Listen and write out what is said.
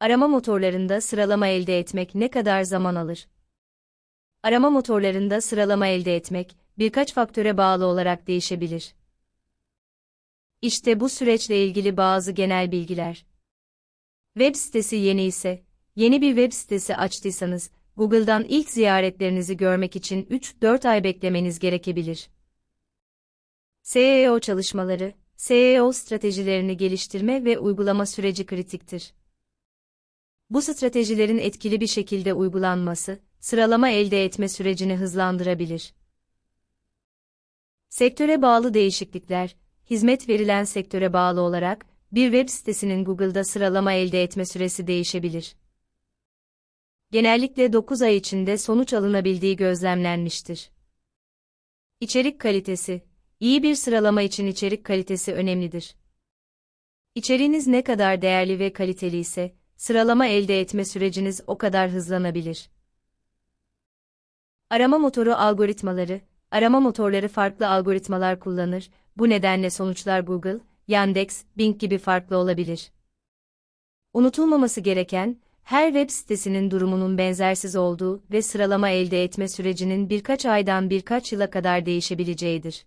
Arama motorlarında sıralama elde etmek ne kadar zaman alır? Arama motorlarında sıralama elde etmek, birkaç faktöre bağlı olarak değişebilir. İşte bu süreçle ilgili bazı genel bilgiler. Web sitesi yeni ise, yeni bir web sitesi açtıysanız, Google'dan ilk ziyaretlerinizi görmek için 3-4 ay beklemeniz gerekebilir. SEO çalışmaları, SEO stratejilerini geliştirme ve uygulama süreci kritiktir. Bu stratejilerin etkili bir şekilde uygulanması, sıralama elde etme sürecini hızlandırabilir. Sektöre bağlı değişiklikler, hizmet verilen sektöre bağlı olarak, bir web sitesinin Google'da sıralama elde etme süresi değişebilir. Genellikle 9 ay içinde sonuç alınabildiği gözlemlenmiştir. İçerik kalitesi, iyi bir sıralama için içerik kalitesi önemlidir. İçeriğiniz ne kadar değerli ve kaliteli ise, sıralama elde etme süreciniz o kadar hızlanabilir. Arama motoru algoritmaları, arama motorları farklı algoritmalar kullanır, bu nedenle sonuçlar Google, Yandex, Bing gibi farklı olabilir. Unutulmaması gereken, her web sitesinin durumunun benzersiz olduğu ve sıralama elde etme sürecinin birkaç aydan birkaç yıla kadar değişebileceğidir.